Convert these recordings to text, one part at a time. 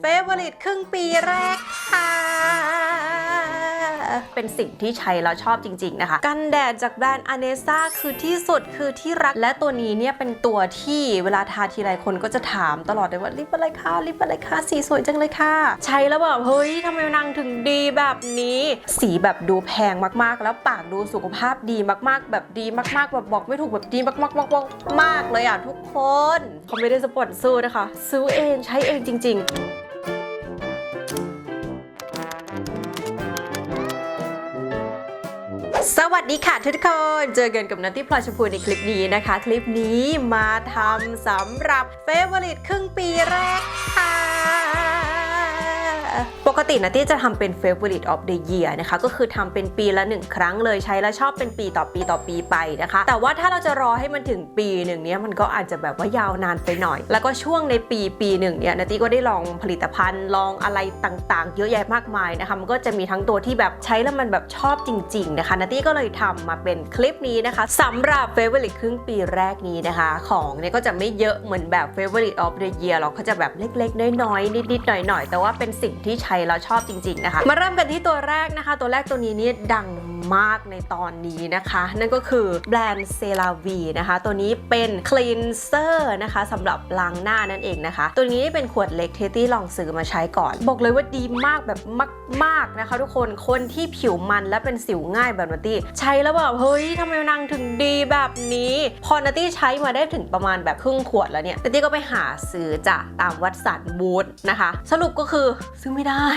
เฟเวอริตครึ่งปีแรกค่ะ เป็นสิ่งที่ใช้แล้วชอบจริง ๆ นะคะ กันแดดจากแบรนด์อเนซ่าคือที่สุดคือที่รักและตัวนี้เนี่ยเป็นตัวที่เวลาทาทีไรคนก็จะถามตลอดเลยว่าลิปอะไรคะลิปอะไรคะสีสวยจังเลยค่ะ ใช้แล้วแบบเฮ้ยทำไมนางถึงดีแบบนี้ สีแบบดูแพงมากๆ แล้วปากดูสุขภาพดีมากๆ แบบดีมากๆแบบบอกไม่ถูกแบบดีมากๆๆๆมากเลยอะทุกคนเขาไม่ได้สปอนเซอร์นะคะ ซื้อเองใช้เองจริง ๆ สวัสดีค่ะทุกคน เจอกันกับนันทิพลอยชมพูในคลิปนี้นะคะ คลิปนี้มาทำสำหรับเฟเวอริตครึ่งปีแรกค่ะ กตินัตตี้จะทำเป็น Favorite of the Year นะคะ ก็คือทำเป็นปีละหนึ่งครั้งเลยใช้แล้วชอบเป็นปีต่อปีต่อปีไปนะคะ แต่ว่าถ้าเราจะรอให้มันถึงปีหนึ่งเนี้ยมันก็อาจจะแบบว่ายาวนานไปหน่อย แล้วก็ช่วงในปีปีหนึ่งเนี่ยนัตตี้ก็ได้ลองผลิตภัณฑ์ลองอะไรต่างๆ เยอะแยะมากมายนะคะ มันก็จะมีทั้งตัวที่แบบใช้แล้วมันแบบชอบจริง ๆ นะคะนัตตี้ก็เลยทำมาเป็นคลิปนี้นะคะสำหรับ Favorite ครึ่งปีแรกนี้นะคะ ของเนี่ยก็จะไม่เยอะเหมือนแบบ Favorite of the Year หรอกเขาจะแบบเล็กๆ น้อยๆนิดๆหน่อยๆแต่ว่าเป็นสิ่งที่ใช้แล้วชอบจริงๆนะคะ มาเริ่มกันที่ตัวแรกนะคะ ตัวแรกตัวนี้นี่ดังมากในตอนนี้นะคะ นั่นก็คือแบรนด์เซราวีนะคะ ตัวนี้เป็นคลีนเซอร์นะคะสำหรับล้างหน้านั่นเองนะคะ ตัวนี้เป็นขวดเล็กเทตี้ลองซื้อมาใช้ก่อน บอกเลยว่าดีมากแบบมากๆนะคะ ทุกคนคนที่ผิวมันและเป็นสิวง่ายแบบนัตตี้ใช้แล้วแบบเฮ้ยทำไมนางถึงดีแบบนี้ พอนัตตี้ใช้มาได้ถึงประมาณแบบครึ่งขวดแล้วเนี่ยนัตตี้ก็ไปหาซื้อจากตามวัดสันบูธนะคะ สรุปก็คือซื้อไม่ได้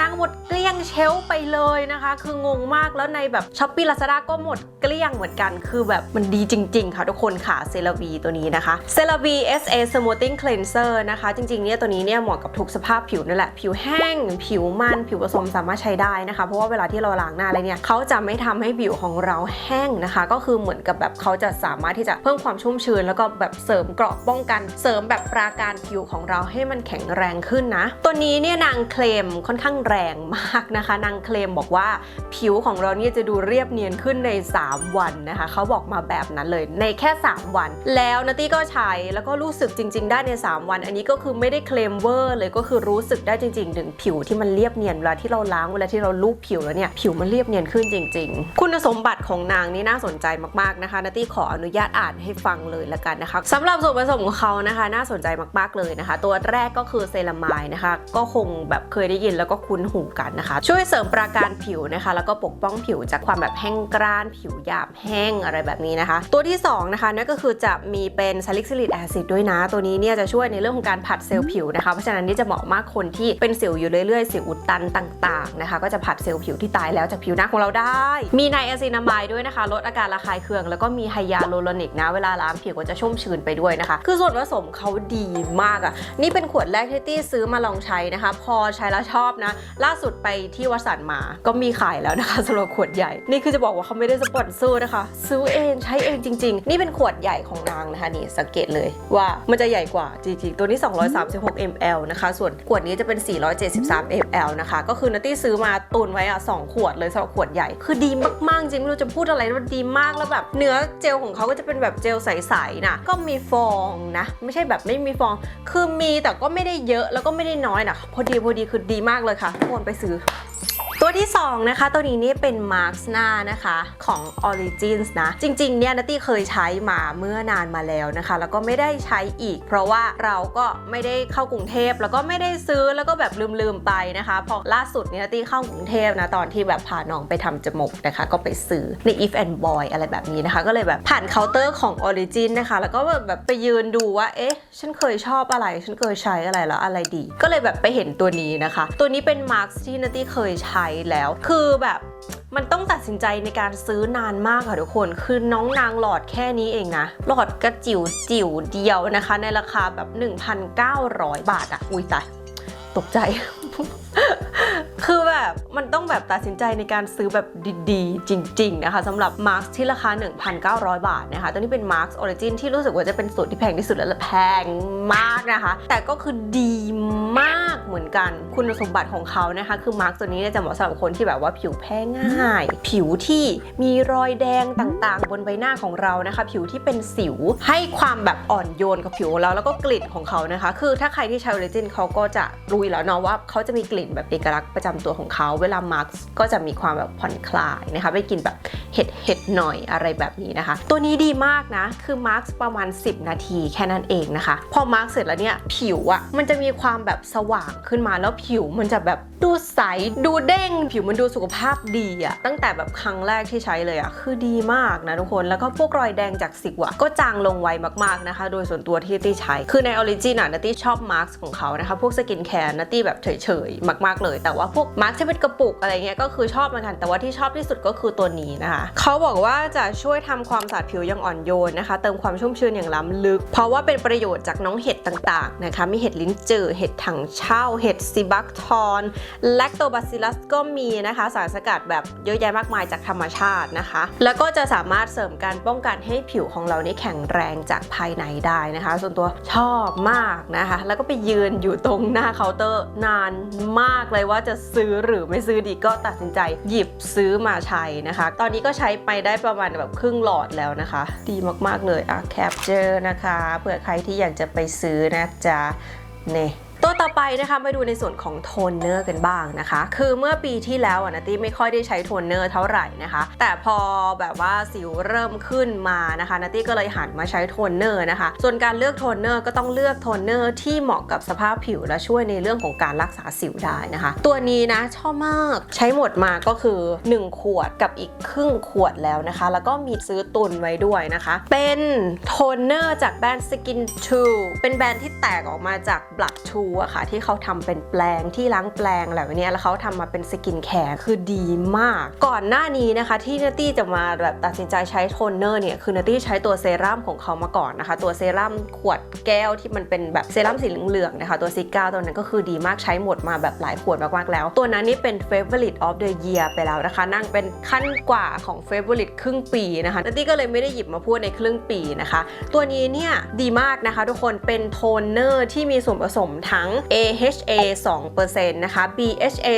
นางหมดเกลี้ยงเชลไปเลยนะคะ คืองงมากแล้วในแบบช้อปปี้ลาซาด้าก็หมดเกลี้ยงเหมือนกัน คือแบบมันดีจริง ๆ ค่ะทุกคนค่ะเซราวีตัวนี้นะคะเซราวี SA Smoothing Cleanser นะคะ จริงๆเนี่ยตัวนี้เนี่ยเหมาะกับทุกสภาพผิวนั่นแหละ ผิวแห้ง ผิวมันผิวผสมสามารถใช้ได้นะคะ เพราะว่าเวลาที่เราล้างหน้าอะไรเนี่ยเขาจะไม่ทำให้ผิวของเราแห้งนะคะ ก็คือเหมือนกับแบบเขาจะสามารถที่จะเพิ่มความชุ่มชื้น แล้วก็แบบเสริมเกราะป้องกัน เสริมแบบปราการผิวของเราให้มันแข็งแรงขึ้นนะ ตัวนี้เนี่ยนางเคลมค่อนข้างแรงมากนะคะ นางเคลมบอกว่าผิวของเราเนี่ยจะดูเรียบเนียนขึ้นใน 3 วันนะคะ เขาบอกมาแบบนั้นเลยในแค่ 3 วัน แล้วนัตตี้ก็ใช้แล้วก็รู้สึกจริง ๆ ได้ใน 3 วัน อันนี้ก็คือไม่ได้เคลมเวอร์เลยก็คือรู้สึกได้จริง ๆ ถึงผิวที่มันเรียบเนียนเวลาที่เราล้างเวลาที่เราลูบผิวแล้วเนี่ยผิวมันเรียบเนียนขึ้นจริง ๆ คุณสมบัติของนางนี่น่าสนใจมากๆนะคะนัตตี้ขออนุญาตอ่านให้ฟังเลยละกันนะคะสำหรับส่วนผสมของเขานะคะ น่าสนใจมากๆเลยนะคะ ตัวแรกก็คือเซรามายนะคะ ก็คงแบบเคยได้ยินแล้วก็คุ้นหูกันนะคะ ช่วยเสริมปราการผิวนะคะ แล้วก็ปกป้องผิวจากความแบบแห้งกร้าน ผิวหยาบแห้งอะไรแบบนี้นะคะ ตัวที่สองนะคะนั่นก็คือจะมีเป็นซาลิกซิลิกแอซิดด้วยนะ ตัวนี้เนี่ยจะช่วยในเรื่องของการผัดเซลล์ผิวนะคะ เพราะฉะนั้นนี่จะเหมาะมากคนที่เป็นสิวอยู่เรื่อยๆ สิวอุดตันต่างๆนะคะ ก็จะผัดเซลล์ผิวที่ตายแล้วจากผิวหน้าของเราได้ มีไนอะซินามายด้วยนะคะ ลดอาการระคายเคือง แล้วก็มีไฮยาลูโรนิกนะ เวลาล้างผิวก็จะชุ่มชื้นไปด้วยนะคะ คือส่วนผสมเขาดีมากอะ่ะ นี่เป็นขวดแรกที่ตี้ซื้อมาลองใช้นะคะ พอใช้แล้วชอบนะ ล่าสุดไปที่วัดสันมาก็มีขายแล้วนะคะสำหรับขวดใหญ่ นี่คือจะบอกว่าเขาไม่ได้สปอนเซอร์นะคะ ซื้อเองใช้เองจริง ๆ นี่เป็นขวดใหญ่ของนางนะคะนี่สังเกตเลยว่ามันจะใหญ่กว่าจริงๆตัวนี้ 236 ml นะคะ ส่วนขวดนี้จะเป็น 473 ml นะคะ ก็คือนัตตี้ซื้อมาตุนไว้อะ2ขวดเลยสำหรับขวดใหญ่ คือดีมากๆจริงไม่รู้จะพูดอะไรมันดีมากแล้วแบบเนื้อเจลของเขาก็จะเป็นแบบเจลใสๆนะก็มีฟองนะ ไม่ใช่แบบไม่มีฟอง คือมีแต่ก็ไม่ได้เยอะแล้วก็ไม่ได้น้อยนะพอดีพอดีคือดีมากเลยค่ะทุกคนไปซื้อ ตัวที่ 2 นะคะ ตัวนี้นี่เป็นมาร์คหน้านะคะของ Origins นะ จริงๆเนี่ยนัตตี้เคยใช้มาเมื่อนานมาแล้วนะคะ แล้วก็ไม่ได้ใช้อีก เพราะว่าเราก็ไม่ได้เข้ากรุงเทพ แล้วก็ไม่ได้ซื้อแล้วก็แบบลืมๆไปนะคะพอล่าสุดเนี่ยนัตตี้เข้ากรุงเทพนะตอนที่แบบพาน้องไปทำจมูกนะคะ ก็ไปซื้อใน If and Boy อะไรแบบนี้นะคะ ก็เลยแบบผ่านเคาน์เตอร์ของ Origin นะคะ แล้วก็แบบไปยืนดูว่าเอ๊ะฉันเคยชอบอะไร ฉันเคยใช้อะไรแล้วอะไรดี ก็เลยแบบไปเห็นตัวนี้นะคะ ตัวนี้เป็นมาร์คที่นัตตี้เคยใช้แล้ว คือแบบมันต้องตัดสินใจในการซื้อนานมากค่ะทุกคน คือน้องนางหลอดแค่นี้เองนะ หลอดกระจิ๋วจิ๋วเดียวนะคะ ในราคาแบบ 1,900 บาทอะอุ้ยตายตกใจ คือแบบมันต้องแบบตัดสินใจในการซื้อแบบดีๆ จริง ๆ นะคะสำหรับมาร์คที่ราคา 1,900 บาทนะคะตัวนี้เป็นมาร์คออริจินที่รู้สึกว่าจะเป็นสูตรที่แพงที่สุดและแพงมากนะคะ แต่ก็คือดีมากเหมือนกันคุณสมบัติของเขานะคะ คือมาร์กตัวนี้เนี่ยจะเหมาะสำหรับคนที่แบบว่าผิวแพ้ง่าย ผิวที่มีรอยแดงต่างๆ บนใบหน้าของเรานะคะ ผิวที่เป็นสิวให้ความแบบอ่อนโยนกับผิวของเราแล้วก็กลิ่นของเขานะคะ คือถ้าใครที่ใช้ออริจินเขาก็จะรู้แล้วเนาะว่าเขาจะมีกลิ่นแบบเอกลักษณ์ประจำตัวของเขา เวลามาร์กก็จะมีความแบบผ่อนคลายนะคะไม่กลินแบบเห็ดเห็ดหน่อยอะไรแบบนี้นะคะ ตัวนี้ดีมากนะ คือมาร์กประมาณ 10 นาทีแค่นั้นเองนะคะ พอมาร์กเสร็จแล้วเนี่ยผิวอะมันจะมีความแบบสว่างขึ้นมาแล้วผิวมันจะแบบดูใสดูเด้ง ผิวมันดูสุขภาพดีอะตั้งแต่แบบครั้งแรกที่ใช้เลยอะคือดีมากนะทุกคนแล้วก็พวกรอยแดงจากสิวอะก็จางลงไวมากๆนะคะ โดยส่วนตัวที่ตี้ใช้คือในออริจินอะนัตตี้ชอบมาร์กของเขานะคะพวกสกินแคร์นัตตี้แบบเฉยๆมากๆเลย แต่ว่าพวกมาร์กที่เป็นกระปุกอะไรเงี้ยก็คือชอบเหมือนกัน แต่ว่าที่ชอบที่สุดก็คือตัวนี้นะคะเขาบอกว่าจะช่วยทำความสะอาดผิวอย่างอ่อนโยนนะคะ เติมความชุ่มชื้นอย่างล้ำลึก เพราะว่าเป็นประโยชน์จากน้องเห็ดต่างๆนะคะมีเห็ดลิ้นจือเห็ดถังเช่า เห็ดซิบักทอนแลคโตบาซิลัสก็มีนะคะ สารสกัดแบบเยอะแยะมากมายจากธรรมชาตินะคะ แล้วก็จะสามารถเสริมการป้องกันให้ผิวของเรานี่แข็งแรงจากภายในได้นะคะ ส่วนตัวชอบมากนะคะ แล้วก็ไปยืนอยู่ตรงหน้าเคาน์เตอร์นานมากเลยว่าจะซื้อหรือไม่ซื้อดีก็ตัดสินใจหยิบซื้อมาใช้นะคะ ตอนนี้ก็ใช้ไปได้ประมาณแบบครึ่งหลอดแล้วนะคะ ดีมากๆเลยอะแคปเจอร์นะคะเผื่อใครที่อยากจะไปซื้อนะจ๊ะเนี่ย ตัวต่อไปนะคะมาดูในส่วนของโทนเนอร์กันบ้างนะคะ คือเมื่อปีที่แล้วอะนะตี้ไม่ค่อยได้ใช้โทนเนอร์เท่าไหร่นะคะ แต่พอแบบว่าสิวเริ่มขึ้นมานะคะนัตตี้ก็เลยหันมาใช้โทนเนอร์นะคะ ส่วนการเลือกโทนเนอร์ก็ต้องเลือกโทนเนอร์ที่เหมาะกับสภาพผิวและช่วยในเรื่องของการรักษาสิวได้นะคะ ตัวนี้นะชอบมากใช้หมดมาก็คือ 1 ขวดกับอีกครึ่งขวดแล้วนะคะ แล้วก็มีซื้อตุนไว้ด้วยนะคะ เป็นโทนเนอร์จากแบรนด์ Skin 2เป็นแบรนด์ที่แตกออกมาจาก Blood 2อะค่ะที่เขาทำเป็นแปลงที่ล้างแปลงอะไรแบบเนี้ยแล้วเขาทำมาเป็นสกินแคร์คือดีมาก ก่อนหน้านี้นะคะที่นตี้จะมาแบบตัดสินใจใช้โทนเนอร์เนี่ยคือนตี้ใช้ตัวเซรั่มของเขามาก่อนนะคะ ตัวเซรั่มขวดแก้วที่มันเป็นแบบเซรั่มสีเหลืองๆนะคะตัวซิก้าตัวนั้นก็คือดีมากใช้หมดมาแบบหลายขวดมากๆแล้ว ตัวนั้นนี่เป็น favorite of the year ไปแล้วนะคะ นั่งเป็นขั้นกว่าของ favorite ครึ่งปีนะคะนตี้ก็เลยไม่ได้หยิบมาพูดในครึ่งปีนะคะ ตัวนี้เนี่ยดีมากนะคะ ทุกคนเป็นโทนเนอร์ที่มีส่วนผสมทั้ง AHA 2%นะคะ BHA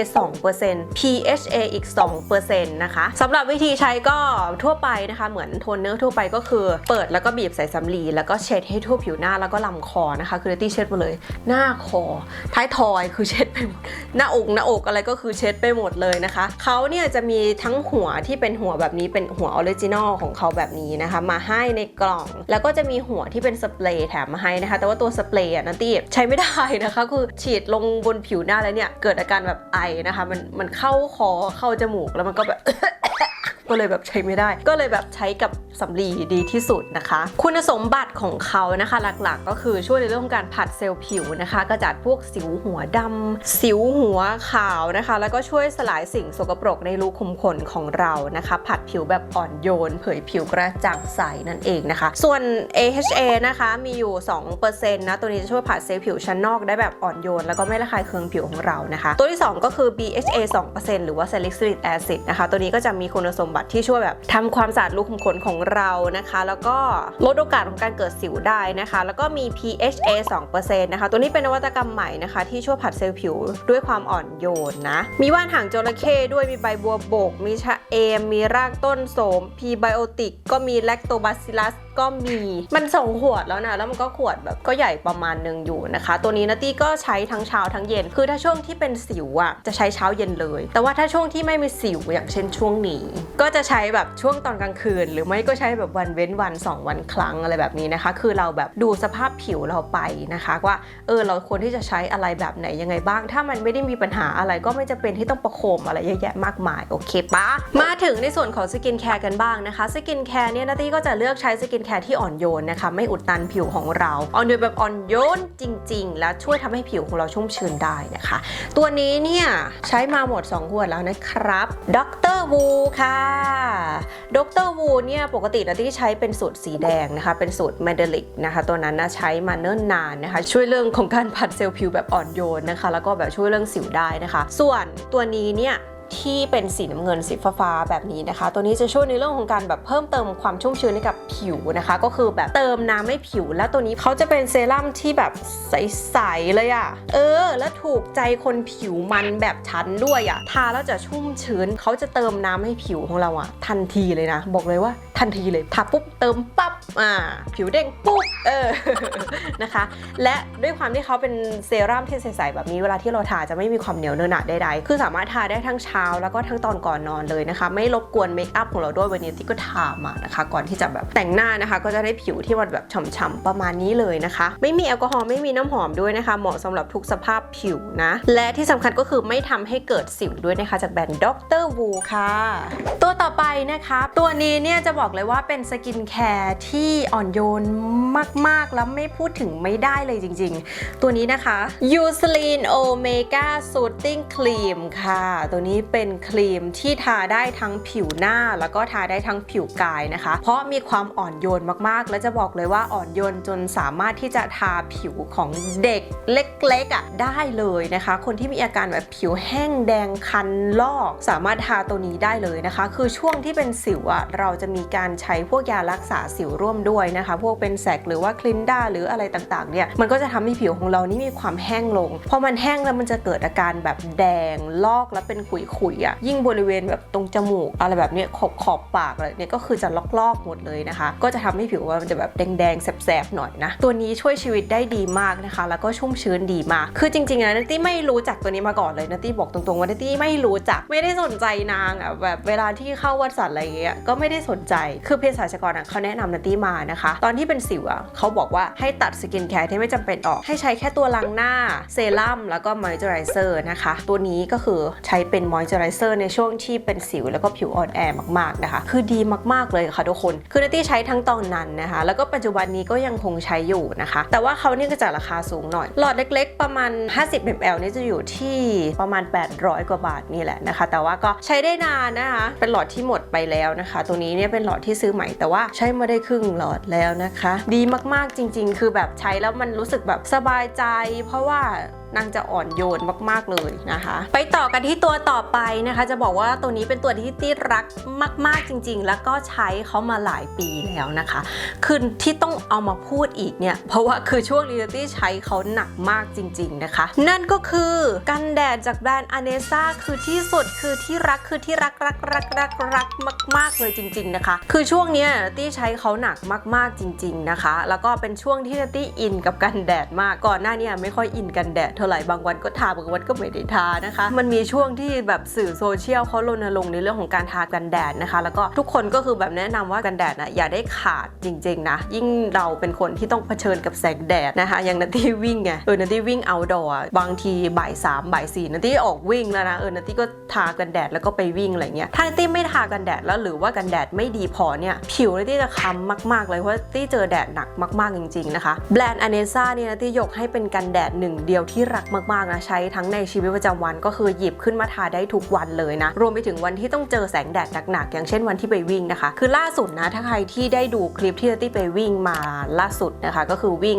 2% PHA อีก 2%นะคะสำหรับวิธีใช้ก็ทั่วไปนะคะ เหมือนโทนเนอร์ทั่วไปก็คือ เปิดแล้วก็บีบใส่สำลีแล้วก็เช็ดให้ทั่วผิวหน้าแล้วก็ลำคอนะคะ คือตี้เช็ดหมดเลย หน้าคอ ท้ายทอยคือเช็ดไปหมด หน้าอกหน้าอกอะไรก็คือเช็ดไปหมดเลยนะคะ เขาเนี่ยจะมีทั้งหัวที่เป็นหัวแบบนี้เป็นหัวออริจินอลของเขาแบบนี้นะคะ มาให้ในกล่อง แล้วก็จะมีหัวที่เป็นสเปรย์แถมมาให้นะคะ แต่ว่าตัวสเปรย์อะนันตี้ใช้ไม่ได้นะคะคือฉีดลงบนผิวหน้าแล้วเนี่ยเกิดอาการแบบไอนะคะ มันมันเข้าคอเข้าจมูกแล้วมันก็แบบ ก็เลยแบบใช้ไม่ได้ ก็เลยแบบใช้กับสำลีดีที่สุดนะคะ คุณสมบัติของเขานะคะหลักๆ ก็คือช่วยในเรื่องของการผัดเซลล์ผิวนะคะกระจัดพวกสิวหัวดำสิวหัวขาวนะคะ แล้วก็ช่วยสลายสิ่งสกปรกในรูขุมขนของเรานะคะ ผัดผิวแบบอ่อนโยน เผยผิวกระจ่างใสนั่นเองนะคะ ส่วน AHA นะคะมีอยู่ 2%นะตัวนี้จะช่วยผัดเซลล์ผิวชั้นนอกได้แบบอ่อนโยน แล้วก็ไม่ระคายเคืองผิวของเรานะคะ ตัวที่ 2 ก็คือ BHA 2%หรือว่า salicylic acid นะคะ ตัวนี้ก็จะมีคุณสมบัติที่ช่วยแบบทำความสะอาดรูขุมขนของเรานะคะ แล้วก็ลดโอกาสของการเกิดสิวได้นะคะ แล้วก็มี PHA 2%นะคะ ตัวนี้เป็นนวัตกรรมใหม่นะคะ ที่ช่วยผัดเซลล์ผิวด้วยความอ่อนโยนนะ มีว่านหางจระเข้ด้วยมีใบบัวบก มีชะเอม มีรากต้นโสม พีไบโอติก ก็มีแลคโตบาซิลัส ก็มี มันสองขวดแล้วนะ แล้วมันก็ขวดแบบก็ใหญ่ประมาณหนึงอยู่นะคะ ตัวนี้นะตี้ก็ใช้ทั้งเช้าทั้งเย็น คือถ้าช่วงที่เป็นสิวอะจะใช้เช้าเย็นเลย แต่ว่าถ้าช่วงที่ไม่มีสิวอย่างเช่นช่วงนี้ ก็จะใช้แบบช่วงตอนกลางคืน หรือไม่ก็ใช้แบบวันเว้นวัน 2 วันครั้งอะไรแบบนี้นะคะ คือเราแบบดูสภาพผิวเราไปนะคะว่าเออเราควรที่จะใช้อะไรแบบไหนยังไงบ้าง ถ้ามันไม่ได้มีปัญหาอะไรก็ไม่จะเป็นที่ต้องประโคมอะไรเยอะแยะมากมายโอเคปะมาถึงในส่วนของสกินแคร์กันบ้างนะคะสกินแคร์เนี่ยนาตี้ก็จะเลือกใช้สกินแคร์ที่อ่อนโยนนะคะ ไม่อุดตันผิวของเรา อ่อนโยนแบบอ่อนโยนจริง ๆ และช่วยทำให้ผิวของเราชุ่มชื้นได้นะคะ ตัวนี้เนี่ยใช้มาหมด2ขวดแล้วนะครับดรวูค่ะดรวูเนี่ยปกตินาตี้ใช้เป็นสูตรสีแดงนะคะ เป็นสูตรแมเดลิกนะคะ ตัวนั้นนะใช้มาเนิ่นนานนะคะ ช่วยเรื่องของการผัดเซลล์ผิวแบบอ่อนโยนนะคะ แล้วก็แบบช่วยเรื่องสิวได้นะคะ ส่วนตัวนี้เนี่ย ที่เป็นสีน้ำเงินสีฟ้าแบบนี้นะคะ ตัวนี้จะช่วยในเรื่องของการแบบเพิ่มเติมความชุ่มชื้นให้กับผิวนะคะ ก็คือแบบเติมน้ำให้ผิว แล้วตัวนี้เขาจะเป็นเซรั่มที่แบบใสๆเลยอะ่ะ เออ แล้วถูกใจคนผิวมันแบบฉันด้วยอะ่ะ ทาแล้วจะชุ่มชื้นเขาจะเติมน้ำให้ผิวของเราอะ่ะ ทันทีเลยนะ บอกเลยว่าทันทีเลยทาปุ๊บเติมปั๊บอ่าผิวเด้งปุ๊บเออนะคะ และด้วยความที่เขาเป็นเซรั่มที่ใสๆแบบนี้เวลาที่เราทาจะไม่มีความเหนียวเนอะหนะใดๆคือสามารถทาได้ทั้งเช้าแล้วก็ทั้งตอนก่อนนอนเลยนะคะ ไม่รบกวนเมคอัพของเราด้วยวันนี้ที่ก็ทามานะคะ ก่อนที่จะแบบแต่งหน้านะคะ ก็จะได้ผิวที่มันแบบฉ่ำๆประมาณนี้เลยนะคะ ไม่มีแอลกอฮอล์ไม่มีน้ำหอมด้วยนะคะ เหมาะสำหรับทุกสภาพผิวนะ และที่สำคัญก็คือไม่ทำให้เกิดสิวด้วยนะคะ จากแบรนด์ด็อกเตอร์วูค่ะ ตัวต่อไปนะคะ ตัวนี้เนี่ยจะบอกเลยว่าเป็นสกินแคร์ที่อ่อนโยนมากๆแล้วไม่พูดถึงไม่ได้เลยจริง ๆ ตัวนี้นะคะ u s l i n Omega Soothing Cream ค่ะ ตัวนี้เป็นครีมที่ทาได้ทั้งผิวหน้า แล้วก็ทาได้ทั้งผิวกายนะคะ เพราะมีความอ่อนโยนมากๆ และจะบอกเลยว่าอ่อนโยนจนสามารถที่จะทาผิวของเด็กเล็กๆอะได้เลยนะคะ คนที่มีอาการแบบผิวแห้งแดงคันลอก สามารถทาตัวนี้ได้เลยนะคะ คือช่วงที่เป็นสิวอะเราจะมีการใช้พวกยารักษาสิวร่วมด้วยนะคะ พวกเป็นแสกหรือว่าคลินด้าหรืออะไรต่างๆเนี่ยมันก็จะทำให้ผิวของเรานี่มีความแห้งลงพอมันแห้งแล้วมันจะเกิดอาการแบบแดงลอกแล้วเป็นขุยๆอะยิ่งบริเวณแบบตรงจมูก อะไรแบบเนี้ยขอบขอบปากอะไรเนี่ยก็คือจะลอกๆหมดเลยนะคะ ก็จะทำให้ผิวว่ามันจะแบบแดงๆแสบๆหน่อยนะ ตัวนี้ช่วยชีวิตได้ดีมากนะคะ แล้วก็ชุ่มชื้นดีมาก คือจริงๆนะนัตตี้ไม่รู้จักตัวนี้มาก่อนเลยนัตตี้บอกตรงๆว่านัตตี้ไม่รู้จักไม่ได้สนใจนางอะแบบเวลาที่เข้าวัดสัตว์อะไรอย่างเงี้ยก็ไม่ได้สนใจคือเภสัชกรอะเขาแนะนำนัตตี้มานะคะ ตอนที่เป็นสิวอะเขาบอกว่าให้ตัดสกินแคร์ที่ไม่จำเป็นออกให้ใช้แค่ตัวล้างหน้าเซรั่มแล้วก็มอยเจอไรเซอร์นะคะ ตัวนี้ก็คือใช้เป็นมอยเจอไรเซอร์ในช่วงที่เป็นสิวแล้วก็ผิวอ่อนแอมากๆนะคะ คือดีมากๆเลยค่ะทุกคน คือนัตตี้ใช้ทั้งตอนนั้นนะคะ แล้วก็ปัจจุบันนี้ก็ยังคงใช้อยู่นะคะ แต่ว่าเขานี่ก็จะราคาสูงหน่อย หลอดเล็กๆ ประมาณ 50 ml นี่จะอยู่ที่ประมาณ 800 กว่าบาทนี่แหละนะคะ แต่ว่าก็ใช้ได้นานนะคะ เป็นหลอดที่หมดไปแล้วนะคะ ตัวนี้เนี่ยเป็นหลอดที่ซื้อใหม่แต่ว่าใช้มาได้ครึ่งหลอดแล้วนะคะ ดีมากๆจริง ๆ คือแบบใช้แล้วมันรู้สึกแบบสบายใจ เพราะว่านางจะอ่อนโยนมากๆเลยนะคะ ไปต่อกันที่ตัวต่อไปนะคะ จะบอกว่าตัวนี้เป็นตัวที่ตี้รักมากๆจริง ๆ แล้วก็ใช้เขามาหลายปีแล้วนะคะคือที่ต้องเอามาพูดอีกเนี่ย เพราะว่าคือช่วงนี้ตี้ใช้เขาหนักมากจริง ๆนะคะ นั่นก็คือกันแดดจากแบรนด์อเนซ่าคือที่สุดคือที่รักคือที่รักรักรักรักรักมาก ๆ เลยจริง ๆนะคะ คือช่วงเนี้ยตี้ใช้เขาหนักมาก ๆจริง ๆนะคะ แล้วก็เป็นช่วงที่ตี้อินกับกันแดดมากก่อนหน้านี้ไม่ค่อยอินกันแดดเท่าไหร่บางวันก็ทาบางวันก็ไม่ได้ทานะคะ มันมีช่วงที่แบบสื่อโซเชียลเขารณรงค์ในเรื่องของการทากันแดดนะคะ แล้วก็ทุกคนก็คือแบบแนะนำว่ากันแดดนะอย่าได้ขาดจริงๆนะยิ่งเราเป็นคนที่ต้องเผชิญกับแสงแดดนะคะอย่างนัตตี้วิ่งไงเออนัตตี้วิ่งเอาดอบางทีบ่ายสามบ่ายสี่นัตตี้ออกวิ่งแล้วนะเออนัตตี้ก็ทากันแดดแล้วก็ไปวิ่งอะไรเงี้ยถ้านัตตี้ไม่ทากันแดดแล้วหรือว่ากันแดดไม่ดีพอเนี่ยผิวนัตตี้จะค้ำมาก ๆ เลยเพราะนัตตี้เจอแดดหนักมาก ๆจริง ๆนะคะ แบรนด์อเนซ่าเนี่ยนัตตี้ยกให้เป็นกันแดดหนึ่งเดียวที่รักมากๆนะใช้ทั้งในชีวิตประจำวันก็คือหยิบขึ้นมาทาได้ทุกวันเลยนะ รวมไปถึงวันที่ต้องเจอแสงแดดหนักๆอย่างเช่นวันที่ไปวิ่งนะคะ คือล่าสุดนะถ้าใครที่ได้ดูคลิปที่ตี้ไปวิ่งมาล่าสุดนะคะ ก็คือวิ่ง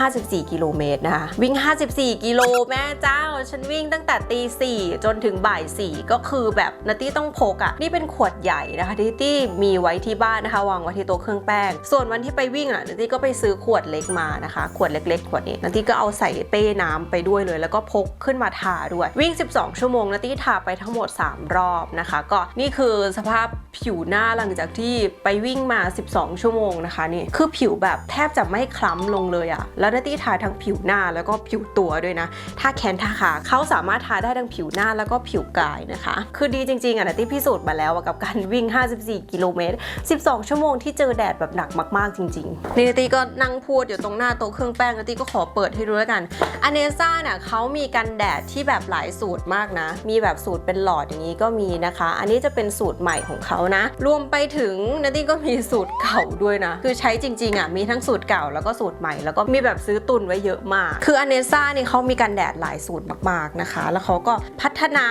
54 กิโลเมตรนะคะวิ่ง 54 กิโลแม่เจ้า ฉันวิ่งตั้งแต่ตีสี่จนถึงบ่ายสี่ก็คือแบบนัตตี้ต้องพกอะ่ะนี่เป็นขวดใหญ่นะคะที่ตี้มีไว้ที่บ้านนะคะวางไว้ที่โต๊ะเครื่องแป้ง ส่วนวันที่ไปวิ่งอะนัตตี้ก็ไปซื้อขวดเล็กมานะคะ ขวดเล็ก ๆ ขวดนี้นัตตี้ก็เอาใส่เป้น้ำไปด้วย้วยเลย แล้วก็พกขึ้นมาทาด้วย วิ่ง 12 ชั่วโมงนะตี้ทาไปทั้งหมด 3 รอบนะคะ ก็นี่คือสภาพผิวหน้าหลังจากที่ไปวิ่งมา 12 ชั่วโมงนะคะนี่คือผิวแบบแทบจะไม่คล้ำลงเลยอะแล้วนาตี้ทาทั้งผิวหน้าแล้วก็ผิวตัวด้วยนะทาแขนทาขาเขาสามารถทาได้ทั้งผิวหน้าแล้วก็ผิวกายนะคะ คือดีจริงๆอะนาตี้พิสูจน์มาแล้วกับการวิ่ง 54 กิโลเมตร 12 ชั่วโมงที่เจอแดดแบบหนักมากๆจริงๆนี่นาตี้ก็นั่งพูดอยู่ตรงหน้าโต๊ะเครื่องแป้งนาตี้ก็ขอเปิดให้ดูแล้วกันอเนซ่าเนี่ยเขามีกันแดดที่แบบหลายสูตรมากนะ มีแบบสูตรเป็นหลอดอย่างนี้ก็มีนะคะ อันนี้จะเป็นสูตรใหม่ของเขานะ รวมไปถึงนัตตี้ก็มีสูตรเก่าด้วยนะ คือใช้จริงๆอะมีทั้งสูตรเก่าแล้วก็สูตรใหม่แล้วก็มีแบบซื้อตุนไว้เยอะมาก คืออเนซ่าเนี่ยเขามีกันแดดหลายสูตรมากๆนะคะ แล้วเขาก็พัฒนา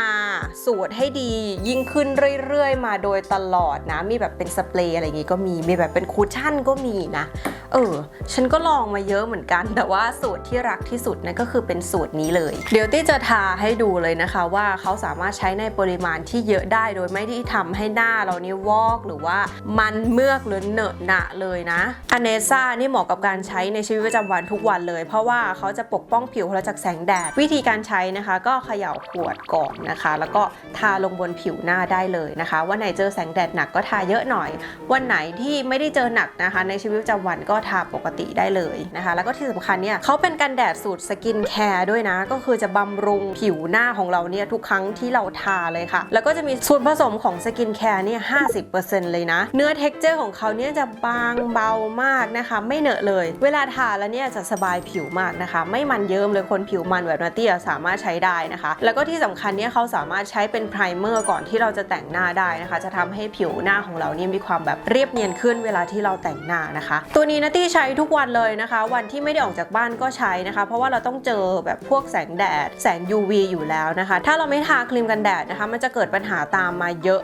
สูตรให้ดียิ่งขึ้นเรื่อยๆ มาโดยตลอดนะ มีแบบเป็นสเปรย์อะไรอย่างงี้ก็มี มีแบบเป็นคูชั่นก็มีนะ เออ ฉันก็ลองมาเยอะเหมือนกัน แต่ว่าสูตรที่รักที่สุดนั่นก็คือเป็นสูตรสูตรนี้เลย เดี๋ยวตี้จะทาให้ดูเลยนะคะว่าเขาสามารถใช้ในปริมาณที่เยอะได้โดยไม่ที่ทำให้หน้าเรานี่วอกหรือว่ามันเมือกหรือเหนอะหนะเลยนะอเนซ่านี่เหมาะกับการใช้ในชีวิตประจำวันทุกวันเลย เพราะว่าเขาจะปกป้องผิวเราจากแสงแดด วิธีการใช้นะคะ ก็เขย่าขวดก่อนนะคะ แล้วก็ทาลงบนผิวหน้าได้เลยนะคะ วันไหนเจอแสงแดดหนักก็ทาเยอะหน่อย วันไหนที่ไม่ได้เจอหนักนะคะ ในชีวิตประจำวันก็ทาปกติได้เลยนะคะ แล้วก็ที่สำคัญเนี่ยเขาเป็นกันแดดสูตรสกินแคร์ด้วยนะ ก็คือจะบำรุงผิวหน้าของเราเนี่ยทุกครั้งที่เราทาเลยค่ะ แล้วก็จะมีส่วนผสมของสกินแคร์เนี่ย50%เลยนะ เนื้อเท็กเจอร์ของเขาเนี่ยจะบางเบามากนะคะ ไม่เหนอะเลย เวลาทาแล้วเนี่ยจะสบายผิวมากนะคะ ไม่มันเยิ้มเลยคนผิวมันแบบนาตียสามารถใช้ได้นะคะ แล้วก็ที่สำคัญเนี่ยเขาสามารถใช้เป็นไพรเมอร์ก่อนที่เราจะแต่งหน้าได้นะคะ จะทำให้ผิวหน้าของเราเนี่ยมีความแบบเรียบเนียนขึ้นเวลาที่เราแต่งหน้านะคะ ตัวนี้นาตี้ใช้ทุกวันเลยนะคะ วันที่ไม่ได้ออกจากบ้านก็ใช้นะคะ เพราะว่าเราต้องเจอแบบพวกแสงแดด แสง UV อยู่แล้วนะคะ ถ้าเราไม่ทาครีมกันแดดนะคะ มันจะเกิดปัญหาตามมาเยอะ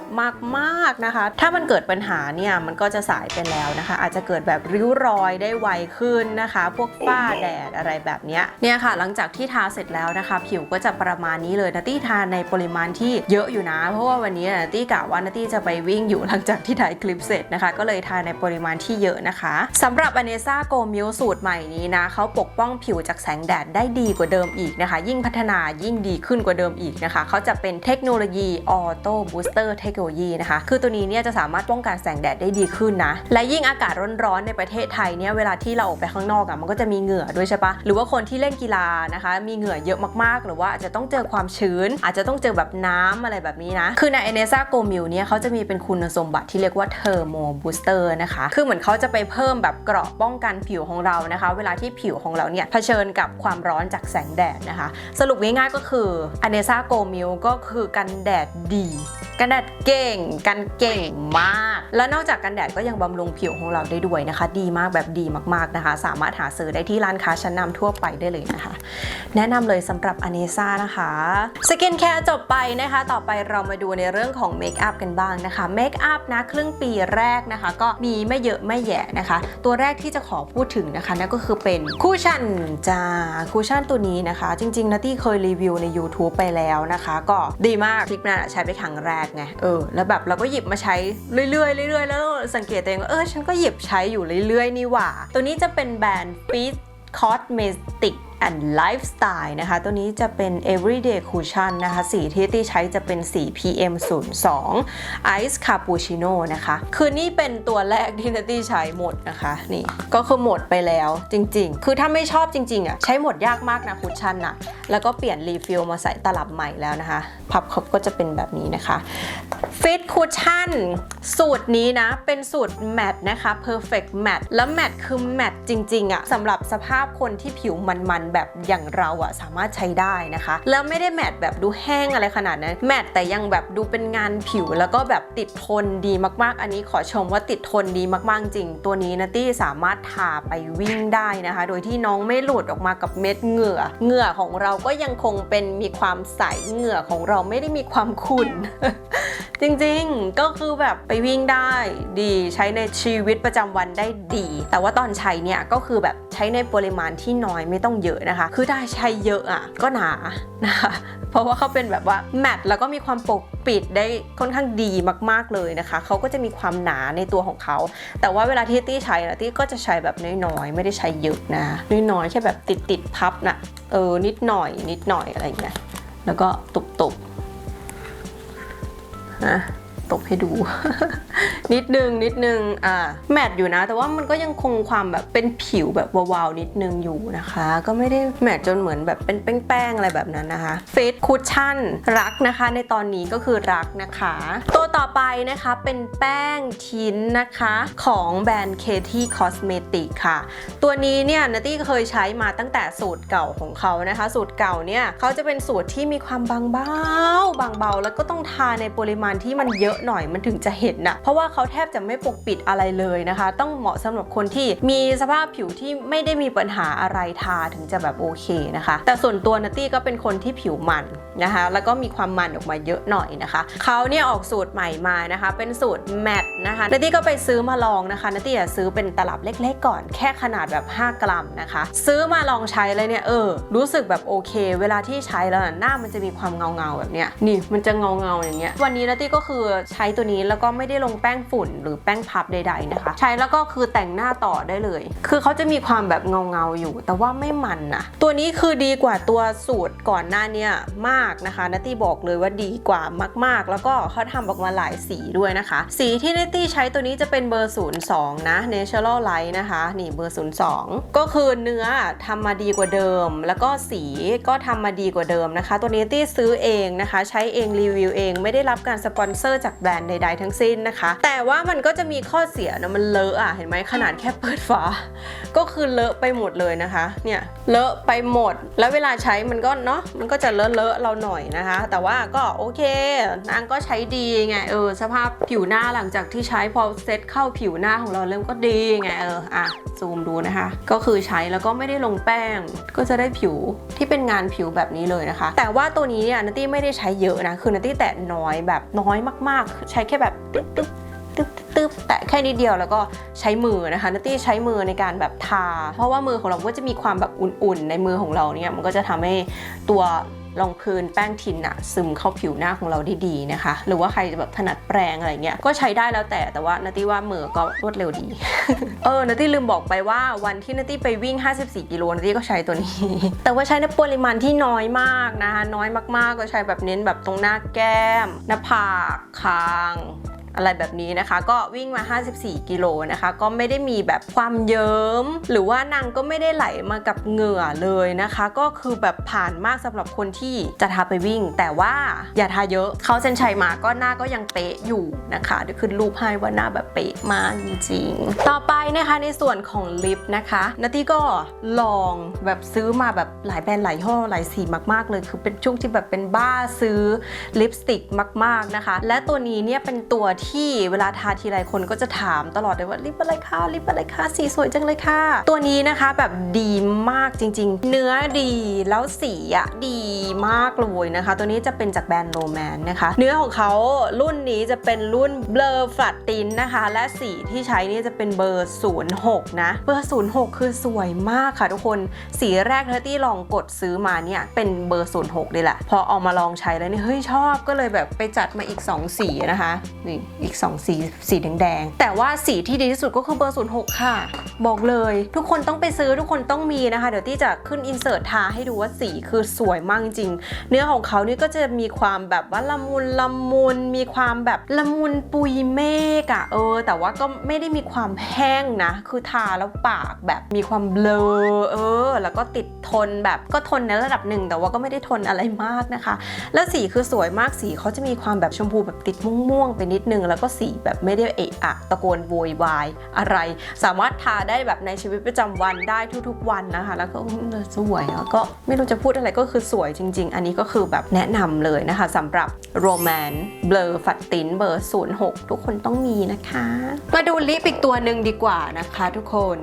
มากๆนะคะ ถ้ามันเกิดปัญหาเนี่ยมันก็จะสายไปแล้วนะคะ อาจจะเกิดแบบริ้วรอยได้ไวขึ้นนะคะ พวกฝ้าแดดอะไรแบบนี้เนี่ยค่ะ หลังจากที่ทาเสร็จแล้วนะคะ ผิวก็จะประมาณนี้เลยนาตี้ทาในปริมาณที่เยอะอยู่นะ เพราะว่าวันนี้นาตี้กะว่านาตี้จะไปวิ่งอยู่หลังจากที่ถ่ายคลิปเสร็จนะคะ ก็เลยทาในปริมาณที่เยอะนะคะสำหรับอเนซ่าโกมิลสูตรใหม่นี้นะเขาปกป้องผิวจากแสงแดดได้ดีกว่าเดิมอีกนะคะ ยิ่งพัฒนายิ่งดีขึ้นกว่าเดิมอีกนะคะเขาจะเป็นเทคโนโลยีออโต้บูสเตอร์เทคโนโลยีนะคะ คือตัวนี้เนี่ยจะสามารถป้องกันแสงแดดได้ดีขึ้นนะ และยิ่งอากาศร้อนๆในประเทศไทยเนี่ยเวลาที่เราออกไปข้างนอกอะ่ะมันก็จะมีเหงื่อด้วยใช่ปะหรือว่าคนที่เล่นกีฬานะคะ มีเหงื่อเยอะมากๆ หรือว่าอาจจะต้องเจอความชื้น อาจจะต้องเจอแบบน้ำอะไรแบบนี้นะ คือในเอเนซ่าโกมิลเนี่ยเขาจะมีเป็นคุณสมบัติที่เรียกว่าเทอร์โมบูสเตอร์นะคะ คือเหมือนเขาจะไปเพิ่มแบบเกราะป้องกันผิวของเรานะคะ เวลาที่ผิวของเราเนี่ยเผชิญกับความร้อนจากแสงแดดนะคะ สรุปง่ายๆก็คืออเนซ่าโกมิลก็คือกันแดดดี กันแดดเก่ง กันเก่งมาก แล้วนอกจากกันแดดก็ยังบำรุงผิวของเราได้ด้วยนะคะ ดีมากแบบดีมากๆนะคะ สามารถหาซื้อได้ที่ร้านค้าชั้นนำทั่วไปได้เลยนะคะ แนะนำเลยสำหรับอเนซ่านะคะสกินแคร์จบไปนะคะ ต่อไปเรามาดูในเรื่องของเมคอัพกันบ้างนะคะเมคอัพนะครึ่งปีแรกนะคะ ก็มีไม่เยอะไม่แย่นะคะ ตัวแรกที่จะขอพูดถึงนะคะนั่นก็คือเป็นคูชั่นจ้าคูชั่นตัวนี้นะคะ จริงๆนัตตี้เคยรีวิวใน YouTube ไปแล้วนะคะ ก็ดีมากคลิปนั้นใช้ไปครั้งแรกไงเออแล้วแบบเราก็หยิบมาใช้เรื่อยๆเรื่อยๆแล้วสังเกตตัวเองว่าเออฉันก็หยิบใช้อยู่เรื่อยๆนี่หว่า ตัวนี้จะเป็นแบรนด์ฟีสคอสเมติก and Lifestyle นะคะ ตัวนี้จะเป็น everyday cushion นะคะ สีที่ที่ใช้จะเป็นสี PM 02 Ice Cappuccino นะคะ คือนี่เป็นตัวแรกที่นัตตี้ใช้หมดนะคะ นี่ก็คือหมดไปแล้วจริง ๆ คือถ้าไม่ชอบจริง ๆ อะ ใช้หมดยากมากนะคุชชั่นอะแล้วก็เปลี่ยนรีฟิลมาใส่ตลับใหม่แล้วนะคะ พับเขาก็จะเป็นแบบนี้นะคะ Fit Cushion สูตรนี้นะ เป็นสูตรแมตนะคะ Perfect Matte แล้วแมตคือแมตจริงๆอะสำหรับสภาพคนที่ผิวมันๆ แบบอย่างเราอะสามารถใช้ได้นะคะ แล้วไม่ได้แมตแบบดูแห้งอะไรขนาดนั้น แมตแต่ยังแบบดูเป็นงานผิวแล้วก็แบบติดทนดีมากๆ อันนี้ขอชมว่าติดทนดีมากๆ จริง ตัวนี้นะตี้สามารถทาไปวิ่งได้นะคะ โดยที่น้องไม่หลุดออกมากับเม็ดเหงื่อ เหงื่อของเราก็ยังคงเป็นมีความใสเหงื่อของเราไม่ได้มีความขุ่นจริงๆ ก็คือแบบไปวิ่งได้ดีใช้ในชีวิตประจำวันได้ดี แต่ว่าตอนใช้เนี่ยก็คือแบบใช้ในปริมาณที่น้อยไม่ต้องเยอะนะคะ คือถ้าใช้เยอะอะก็หนานะคะ เพราะว่าเขาเป็นแบบว่าแมตต์แล้วก็มีความปกปิดได้ค่อนข้างดีมากๆเลยนะคะเขาก็จะมีความหนาในตัวของเขา แต่ว่าเวลาที่ตี้ใช้นะตี้ก็จะใช้แบบน้อยๆไม่ได้ใช้เยอะนะน้อยๆแค่แบบติดๆพับนะเออนิดหน่อยนิดหน่อยอะไรอย่างเงี้ยแล้วก็ตุบๆ นะ ตบให้ดู นิดนึงนิดนึงอ่าแมทอยู่นะ แต่ว่ามันก็ยังคงความแบบเป็นผิวแบบวาวๆนิดนึงอยู่นะคะ ก็ไม่ได้แมทจนเหมือนแบบเป็นแป้งๆอะไรแบบนั้นนะคะเฟสคุชชั่นรักนะคะในตอนนี้ก็คือรักนะคะ ตัวต่อไปนะคะเป็นแป้งทิ้นนะคะของแบรนด์ Katy Cosmetic ค่ะ ตัวนี้เนี่ยนัตตี้เคยใช้มาตั้งแต่สูตรเก่าของเขานะคะ สูตรเก่าเนี่ยเขาจะเป็นสูตรที่มีความบางเบาบางเบาแล้วก็ต้องทาในปริมาณที่มันเยอะอะหน่อยมันถึงจะเห็นนะเพราะว่าเขาแทบจะไม่ปกปิดอะไรเลยนะคะ ต้องเหมาะสำหรับคนที่มีสภาพผิวที่ไม่ได้มีปัญหาอะไรทาถึงจะแบบโอเคนะคะ แต่ส่วนตัวนัตตี้ก็เป็นคนที่ผิวมันนะคะ แล้วก็มีความมันออกมาเยอะหน่อยนะคะเขาเนี่ยออกสูตรใหม่มานะคะ เป็นสูตรแมตนะคะนัตตี้ก็ไปซื้อมาลองนะคะนัตตี้อะซื้อเป็นตลับเล็กๆก่อน แค่ขนาดแบบ 5 กรัมนะคะ ซื้อมาลองใช้เลยเนี่ยเออรู้สึกแบบโอเค เวลาที่ใช้แล้วนะหน้ามันจะมีความเงาเงาๆแบบเนี้ยนี่มันจะเงาเงาๆอย่างเงี้ยวันนี้นัตตี้ก็คือใช้ตัวนี้แล้วก็ไม่ได้ลงแป้งฝุ่นหรือแป้งพับใด ๆนะคะ ใช้แล้วก็คือแต่งหน้าต่อได้เลย คือเขาจะมีความแบบเงาๆอยู่ แต่ว่าไม่มันนะตัวนี้คือดีกว่าตัวสูตรก่อนหน้าเนี้มากนะคะนัตตี้บอกเลยว่าดีกว่ามากๆ แล้วก็เขาทำออกมาหลายสีด้วยนะคะ สีที่นัตตี้ใช้ตัวนี้จะเป็นเบอร์ 02 นะ Natural Light นะคะ นี่เบอร์ 02 ก็คือเนื้อทำมาดีกว่าเดิม แล้วก็สีก็ทำมาดีกว่าเดิมนะคะ ตัวนี้ตี้ซื้อเองนะคะ ใช้เองรีวิวเอง ไม่ได้รับการสปอนเซอร์จากแบรนด์ใด ๆ ทั้งสิ้นนะคะ แต่ว่ามันก็จะมีข้อเสียนะมันเลอะอะเห็นไหมขนาดแค่เปิดฝา ก็คือเลอะไปหมดเลยนะคะ เนี่ยเลอะไปหมด แล้วเวลาใช้มันก็เนาะมันก็จะเลอะเลอะเราหน่อยนะคะ แต่ว่าก็โอเคนางก็ใช้ดีไงเออสภาพผิวหน้าหลังจากที่ใช้พอเซตเข้าผิวหน้าของเราเริ่มก็ดีไงเอออะซูมดูนะคะ ก็คือใช้แล้วก็ไม่ได้ลงแป้ง ก็จะได้ผิวที่เป็นงานผิวแบบนี้เลยนะคะ แต่ว่าตัวนี้เนี่ยนัตตี้ไม่ได้ใช้เยอะนะคือนัตตี้แตะน้อยแบบน้อยมากๆใช้แค่แบบตึ๊บตึ๊บตึ๊บตึ๊บแตะแค่นิดเดียวแล้วก็ใช้มือนะคะนัตตี้ใช้มือในการแบบทา เพราะว่ามือของเราก็จะมีความแบบอุ่นๆ ในมือของเราเนี่ยมันก็จะทำให้ตัว รองพื้นแป้งทินอะซึมเข้าผิวหน้าของเราได้ดีนะคะ หรือว่าใครจะแบบถนัดแปรงอะไรเงี้ยก็ใช้ได้แล้วแต่แต่ว่านาตี้ว่าเหมือก็รวดเร็วดี เออนาตี้ลืมบอกไปว่าวันที่นาตี้ไปวิ่ง 54 กิโลนาตตี้ก็ใช้ตัวนี้ แต่ว่าใช้ในปริมาณที่น้อยมากนะคะน้อยมากๆก็ใช้แบบเน้นแบบตรงหน้าแก้ม หน้าผากคาง อะไรแบบนี้นะคะ ก็วิ่งมา 54 กิโลนะคะ ก็ไม่ได้มีแบบความเยิ้ม หรือว่านางก็ไม่ได้ไหลมากับเหงื่อเลยนะคะ ก็คือแบบผ่านมากสำหรับคนที่จะทาไปวิ่ง แต่ว่าอย่าทาเยอะเขาเซนชัยมาก็หน้าก็ยังเป๊ะอยู่นะคะเดี๋ยวขึ้นรูปให้ว่าหน้าแบบเป๊ะมากจริงๆ ต่อไปนะคะในส่วนของลิปนะคะนัตตี้ก็ลองแบบซื้อมาแบบหลายแบรนด์หลายห้อหลายสีมากๆเลย คือเป็นช่วงที่แบบเป็นบ้าซื้อลิปสติกมาก ๆนะคะ และตัวนี้เนี่ยเป็นตัวที่เวลาทาทีไรคนก็จะถามตลอดเลยว่าลิปอะไรคะลิปอะไรคะสีสวยจังเลยค่ะ ตัวนี้นะคะแบบดีมากจริง ๆ เนื้อดีแล้วสีอะดีมากเลยนะคะ ตัวนี้จะเป็นจากแบรนด์โรแมนนะคะ เนื้อของเขารุ่นนี้จะเป็นรุ่นเบลอฟลัดตินนะคะ และสีที่ใช้นี่จะเป็นเบอร์ 06 นะ เบอร์ 06 คือสวยมากค่ะทุกคน สีแรกเทอร์ตี้ลองกดซื้อมาเนี่ย เป็นเบอร์ 06เลยแหละ พอเอามาลองใช้แล้วนี่เฮ้ยชอบก็เลยแบบไปจัดมาอีก 2 สีนะคะ นี่อีก 2 สีสีแดงๆ แต่ว่าสีที่ดีที่สุดก็คือเบอร์ 06 ค่ะ บอกเลย ทุกคนต้องไปซื้อทุกคนต้องมีนะคะ เดี๋ยวที่จะขึ้นอินเสิร์ตทาให้ดูว่าสีคือสวยมากจริง เนื้อของเขานี่ก็จะมีความแบบว่าละมุนละมุนมีความแบบละมุนปุยเมฆอะเออ แต่ว่าก็ไม่ได้มีความแห้งนะ คือทาแล้วปากแบบมีความเบลอเออ แล้วก็ติดทนแบบก็ทนในระดับหนึ่ง แต่ว่าก็ไม่ได้ทนอะไรมากนะคะ แล้วสีคือสวยมากสีเขาจะมีความแบบชมพูแบบติดม่วงๆไปนิดนึงแล้วก็สีแบบไม่ได้เอะอะตะโกนโวยวายอะไร สามารถทาได้แบบในชีวิตประจำวันได้ทุกๆวันนะคะ แล้วก็สวยแล้วก็ไม่รู้จะพูดอะไรก็คือสวยจริง ๆ อันนี้ก็คือแบบแนะนำเลยนะคะสำหรับโรแมนเบลอฟัดตินเบอร์ 06 ทุกคนต้องมีนะคะ มาดูลิปอีกตัวหนึ่งดีกว่านะคะทุกคน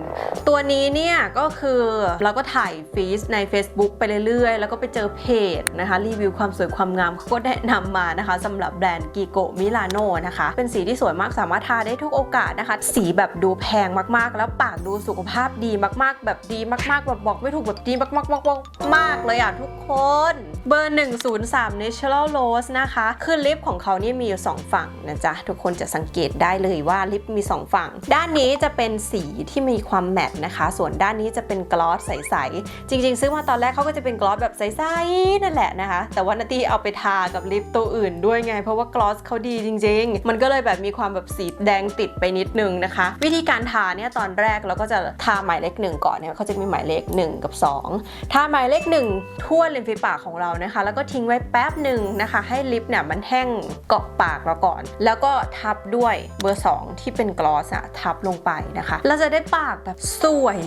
ตัวนี้เนี่ยก็คือเราก็ถ่ายฟีดใน Facebook ไปเรื่อยๆ แล้วก็ไปเจอเพจนะคะ รีวิวความสวยความงามเขาก็แนะนำมานะคะสำหรับแบรนด์กิโกมิลานโนนะคะเป็นสีที่สวยมากสามารถทาได้ทุกโอกาสนะคะ สีแบบดูแพงมากๆ แล้วปากดูสุขภาพดีมากๆ แบบดีมากๆแบบบอกไม่ถูกแบบดีมากๆๆๆมากเลยอะทุกคนเบอร์ 103 Natural Rose นะคะ คือลิปของเขาเนี่ยมีอยู่ 2 ฝั่งนะจ๊ะ ทุกคนจะสังเกตได้เลยว่าลิปมี 2 ฝั่ง ด้านนี้จะเป็นสีที่มีความแมตต์นะคะ ส่วนด้านนี้จะเป็นกลอสใส ๆ จริง ๆ ซื้อมาตอนแรกเขาก็จะเป็นกลอสแบบใส ๆ นั่นแหละนะคะ แต่ว่านาตี้เอาไปทากับลิปตัวอื่นด้วยไง เพราะว่ากลอสเขาดีจริง ๆมันก็เลยแบบมีความแบบสีแดงติดไปนิดนึงนะคะ วิธีการทาเนี่ยตอนแรกเราก็จะทาหมายเลขหนึ่งก่อนเนี่ยเขาจะมีหมายเลข 1 กับ 2 ทาหมายเลข 1 ทั่วริมฝีปากของเรานะคะ แล้วก็ทิ้งไว้แป๊บหนึ่งนะคะ ให้ลิปเนี่ยมันแห้งเกาะปากเราก่อน แล้วก็ทับด้วยเบอร์ 2 ที่เป็นกลอสอะทับลงไปนะคะ เราจะได้ปากแบบสวย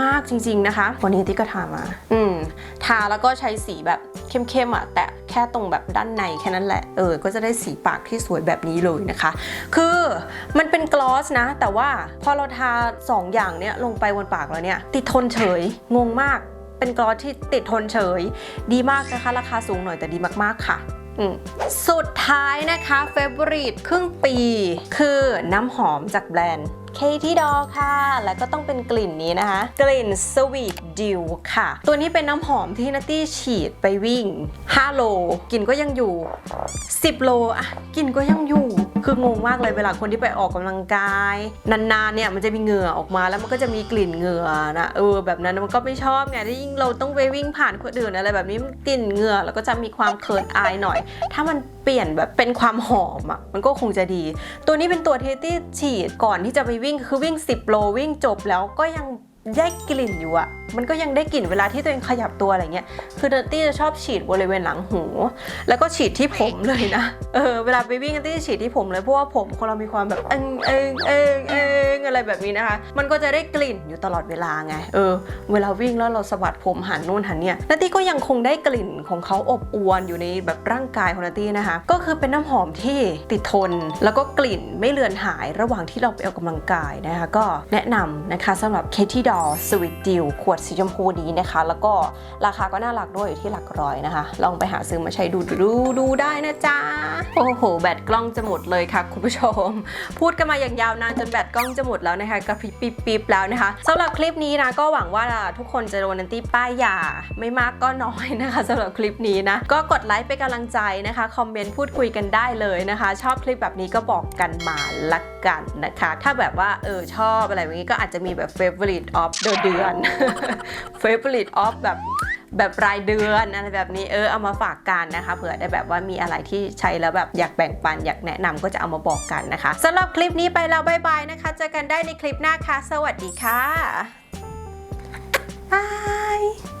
มากๆจริง ๆนะคะ วันนี้ที่ก็ทามา อืมทาแล้วก็ใช้สีแบบเข้มๆอะแต่แค่ตรงแบบด้านในแค่นั้นแหละ เออ ก็จะได้สีปากที่สวยแบบนี้เลยนะคะ คือมันเป็นกลอสนะ แต่ว่าพอเราทา 2 อย่างเนี้ยลงไปบนปากแล้วเนี่ย ติดทนเฉย งงมาก เป็นกลอสที่ติดทนเฉย ดีมากนะคะ ราคาสูงหน่อยแต่ดีมากๆค่ะสุดท้ายนะคะเฟเวอริตครึ่งปี คือน้ำหอมจากแบรนด์ Katie Doll ค่ะ แล้วก็ต้องเป็นกลิ่นนี้นะคะ กลิ่น Sweet Dew ค่ะ ตัวนี้เป็นน้ำหอมที่นัตตี้ฉีดไปวิ่ง 5 โลกลิ่นก็ยังอยู่ 10 โลอะกลิ่นก็ยังอยู่ คืองงมากเลยเวลาคนที่ไปออกกำลังกาย นานๆเนี่ยมันจะมีเหงื่อออกมาแล้วมันก็จะมีกลิ่นเหงื่อนะเออแบบนั้นมันก็ไม่ชอบไงที่ยิ่งเราต้องไปวิ่งผ่านคนอื่นอะไรแบบนี้มันกลิ่นเหงื่อแล้วก็จะมีความเขินอายหน่อย ถ้ามันเปลี่ยนแบบเป็นความหอมอะมันก็คงจะดี ตัวนี้เป็นตัวเทตี้ฉีดก่อนที่จะไปวิ่งคือวิ่ง 10 โลวิ่งจบแล้วก็ยัง ได้กลิ่นอยู่อะมันก็ยังได้กลิ่นเวลาที่ตัวเองขยับตัวอะไรเงี้ย คือเดอร์ตี้จะชอบฉีดบริเวณหลังหู แล้วก็ฉีดที่ผมเลยนะ เออ เวลาไปวิ่งเดอร์ตี้ฉีดที่ผมเลย เพราะว่าผมของเรามีความแบบเองเองเองเองอะไรแบบนี้นะคะ มันก็จะได้กลิ่นอยู่ตลอดเวลาไง เออ เวลาวิ่งแล้วเราสะบัดผมหันนู่นหันเนี่ยนัตตี้ก็ยังคงได้กลิ่นของเขาอบอวนอยู่ในแบบร่างกายของนัตตี้นะคะ ก็คือเป็นน้ำหอมที่ติดทน แล้วก็กลิ่นไม่เลือนหายระหว่างที่เราไปออกกำลังกายนะคะ ก็แนะนำนะคะสำหรับเคที่ดอ Katie Doll Sweet Deal ขวดสีชมพูนี้นะคะ แล้วก็ราคาก็น่ารักด้วยอยู่ที่หลักร้อยนะคะ ลองไปหาซื้อมาใช้ดูดูดูได้นะจ๊ะ โอ้โห แบตกล้องจะหมดเลยค่ะ คุณผู้ชม พูดกันมาอย่างยาวนานจนแบตกล้องจะหมดแล้วนะคะกระพริบปิ๊บแล้วนะคะสำหรับคลิปนี้นะก็หวังว่าทุกคนจะโดนนันตี้ป้ายยาไม่มากก็น้อยนะคะสำหรับคลิปนี้นะก็กดไลค์เป็นกำลังใจนะคะคอมเมนต์พูดคุยกันได้เลยนะคะ ชอบคลิปแบบนี้ก็บอกกันมาละกันนะคะ ถ้าแบบว่าเออชอบอะไรแบบนี้ก็อาจจะมีแบบ favorite of the เดือน favorite of แบบแบบรายเดือนอะไรแบบนี้เออเอามาฝากกันนะคะ เผื่อได้แบบว่ามีอะไรที่ใช้แล้วแบบอยากแบ่งปันอยากแนะนำก็จะเอามาบอกกันนะคะสำหรับคลิปนี้ไปแล้วบายบายนะคะ เจอกันได้ในคลิปหน้าค่ะ สวัสดีค่ะบาย